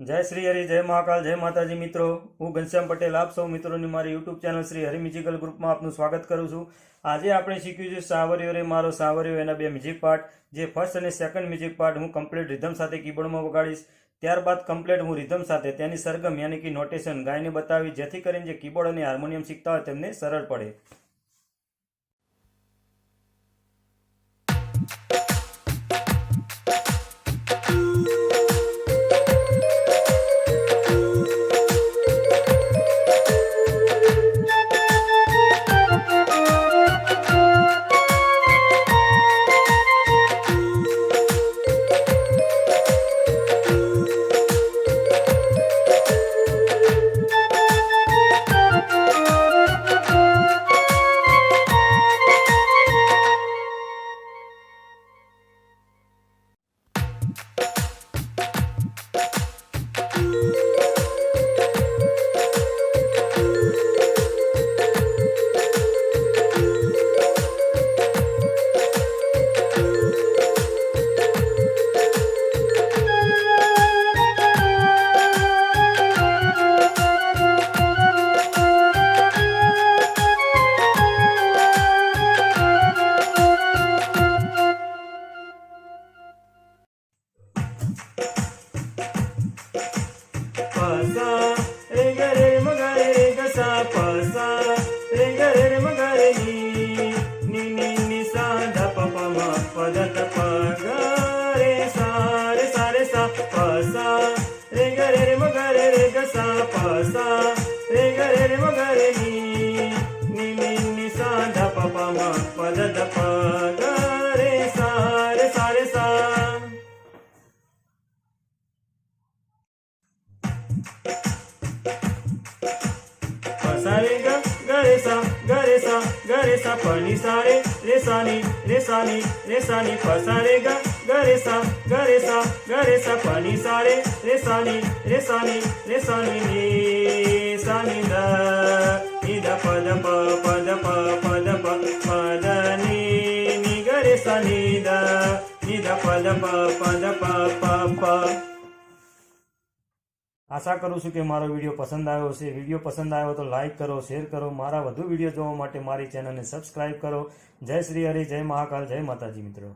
જય શ્રી હરિ, જય મહાકાલ, જય માતાજી મિત્રો. હું ઘનશ્યામ પટેલ, આપ સૌ મિત્રોની મારી YouTube channel Shri Hari musical ગ્રુપમાં આપનું સ્વાગત કરું છું. આજે આપણે શીખ્યું છે સાવરિયો રે મારો, સાવરિયો એના બે મ્યુઝિક પાર્ટ. જે ફર્સ્ટ અને સેકન્ડ મ્યુઝિક પાર્ટ હું કમ્પ્લીટ રિધમ સાથે કીબોર્ડમાં વગાડીશ. ત્યારબાદ કમ્પ્લીટ હું રિધમ સાથે તેની સરગમ, યાની કે નોટેશન ગાયને બતાવી જેથી કરીને જે કીબોર્ડ અને હાર્મોનિયમ શીખતા હોય તેમને સરળ પડે. pasa engare magare ga sa pasa engare magare ni ni ni sa da pa pa ma pa pa ga re sa re sa re sa pasa engare magare ga sa pasa engare magare ni sa pa pa ma ga re re sa re sa ni ni ni sa da pa pa ma పసారే గ గరేసా గరేసా గరేసా పని సారే రేసాని రేసాని రేసాని పసారే గ గరేసా గరేసా గరేసా పని సారే రేసాని రేసాని రేసాని రేసాని the నిద పద ప పద ప పద ప పద ని ని గరేసా నిద నిద పద ప పద ప ప ప આશા કરું છું કે મારો વીડિયો પસંદ આવ્યો છે વીડિયો પસંદ આવ્યો તો લાઇક કરો, શેર કરો, મારા વધુ વીડિયો જોવા માટે મારી ચેનલને સબસ્ક્રાઇબ કરો. જય શ્રી હરિ, જય મહાકાલ, જય માતાજી મિત્રો.